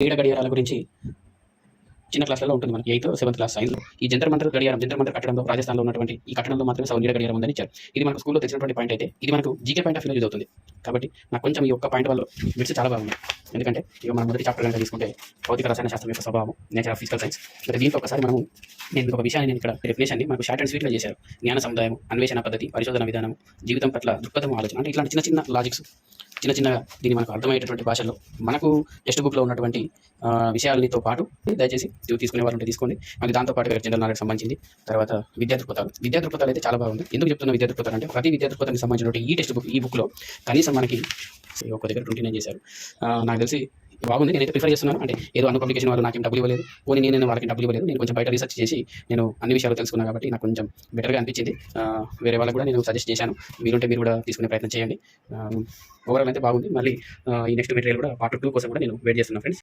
క్రీడ గడియారాల గురించి చిన్న క్లాస్లలో ఉంటుంది మనకి. ఎయిత్ సెవెంత్ క్లాస్ సైన్స్లో ఈ జంతర్ మంత్ర గడియారం జంతర్ మంత్ర కట్టడంలో రాజస్థాన్లో ఉన్నటువంటి ఈ కట్టడంలో మాత్రమే సౌనీడ గడియారం ఉందని ఇచ్చారు ఇది మనకు స్కూల్లో తెచ్చినటువంటి పాయింట్ అయితే ఇది మనకు GK point of view use అవుతుంది. కాబట్టి నాకు కొంచెం ఈ ఒక్క పాయింట్ వల్ల బిట్స్ చాలా బాగుంది ఎందుకంటే ఇక మనం మొదటి చాప్టర్ కనుక తీసుకుంటే భౌతిక రసాయన శాస్త్రం యొక్క స్వభావం నేచర్ ఆఫ్ ఫిజికల్ సైన్స్ మరి దీంట్లో ఒకసారి మనము నేను ఒక విషయాన్ని నేను ఇక్కడ డెఫినేషన్ని మనకు షార్ట్ అండ్ స్వీట్గా చేశారు. జ్ఞాన సముదాయం అన్వేషణ పద్ధతి పరిశోధన విధానం జీవితం పట్ల దృక్పథం ఆలోచన అంటే ఇట్లాంటి చిన్న చిన్న లాజిక్స్ చిన్న చిన్నగా దీన్ని మనకు అర్థమయ్యేటటువంటి భాషలో మనకు టెక్స్ట్ బుక్లో ఉన్నటువంటి విషయాలతో పాటు దయచేసి తీసుకునే వాళ్ళు ఉంటే తీసుకోండి. మనకి దాంతో పాటు జనరల్ నాలెడ్జ్ సంబంధించింది. తర్వాత విద్యా దృక్పథాలు. విద్యా దృక్పథాలు అయితే చాలా బాగుంది. ఎందుకు చెప్తున్న విద్యా దృక్పథాలు అంటే ప్రతి విద్యా దృక్పథానికి సంబంధించినటువంటి ఈ టెక్స్ట్ బుక్ ఈ బుక్లో కనీసం మనకి ఒక దగ్గర ట్వంటీ నైన్ చేశారు. నాకు తెలిసి బాగుంది. నేనైతే ప్రిఫర్ చేస్తున్నాను. అంటే ఏదో అన్న పబ్లికేషన్ వాళ్ళు నాకు డబ్బులు ఇవ్వలేదు. పోనీ నేను వాళ్ళకి డబ్బులు ఇవ్వలేదు. నేను కొంచెం బయట రీసెర్చ్ చేసి నేను అన్ని విషయాలు తెలుసుకున్నాను కాబట్టి నాకు కొంచెం బెటర్గా అనిపించింది. వేరే వాళ్ళకి కూడా నేను సజెస్ట్ చేశాను. మీరుంటే మీరు కూడా తీసుకునే ప్రయత్నం చేయండి. ఓవరాల్ అయితే బాగుంది. మళ్ళీ ఈ నెక్స్ట్ మెటీరియల్ కూడా పార్ట్ టూ కోసం కూడా నేను వెయిట్ చేస్తున్నాను ఫ్రెండ్స్